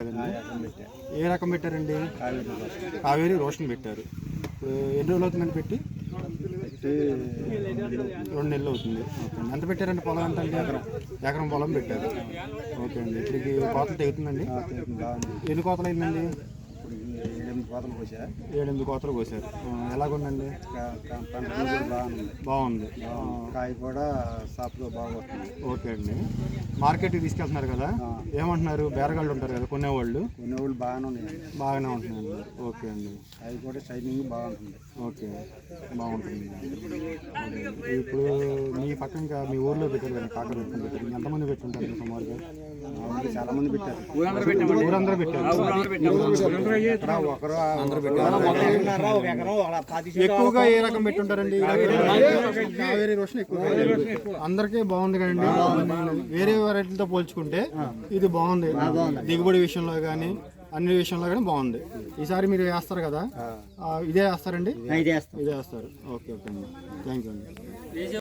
ఏ రకం పెట్టారండి? కావేరీ రోషన్ పెట్టారు. ఇప్పుడు ఎన్ని రోజులు అవుతుందండి పెట్టి? రెండు నెలలు అవుతుంది. ఓకే ఎంత పెట్టారండి పొలం ఎంత అండి? ఎకరం. పొలం పెట్టారు. ఓకే అండి. ఇప్పటికి కోతలు తెగుతుందండి? ఎన్ని కోతలు అయిందండి? ఇప్పుడు ఎనిమిది కోతలు పోసా ఏడెనిమిది కోతలు కోసారు. ఎలాగుందండి? పంట బాగుంది? బాగుంది. కాయ కూడా సాఫ్ట్గా బాగా వస్తుంది ఓకే అండి. మార్కెట్కి తీసుకెళ్తున్నారు కదా. ఏమంటున్నారు? బేరగాళ్ళు ఉంటారు కదా కొనేవాళ్ళు? కొన్ని ఊళ్ళు బాగానే ఉన్నాయి బాగానే ఉంటున్నాయండి. ఓకే అండి. అవి కూడా షైనింగ్ బాగుంటుంది. ఓకే. బాగుంటుంది. ఇప్పుడు మీ పక్క ఇంకా మీ ఊర్లో పెట్టారు కదా కాక పెట్టుకుని పెట్టారు ఎంతమంది పెట్టుంటారు? సుమారుగా? చాలా మంది పెట్టారు. ఊరందరూ ఎక్కువగా ఏ రకం పెట్టుంటారండి? కావేరీ రోషన్ ఎక్కువ అందరికీ బాగుంది కదండి. వేరే వెరైటీలతో పోల్చుకుంటే ఇది బాగుంది. దిగుబడి విషయంలో కానీ అన్ని విషయంలో కానీ బాగుంది. ఈసారి మీరు వేస్తారు కదా? ఇదే వేస్తారండి? ఇదే వేస్తారు. ఓకే ఓకే అండి. థ్యాంక్ యూ అండి.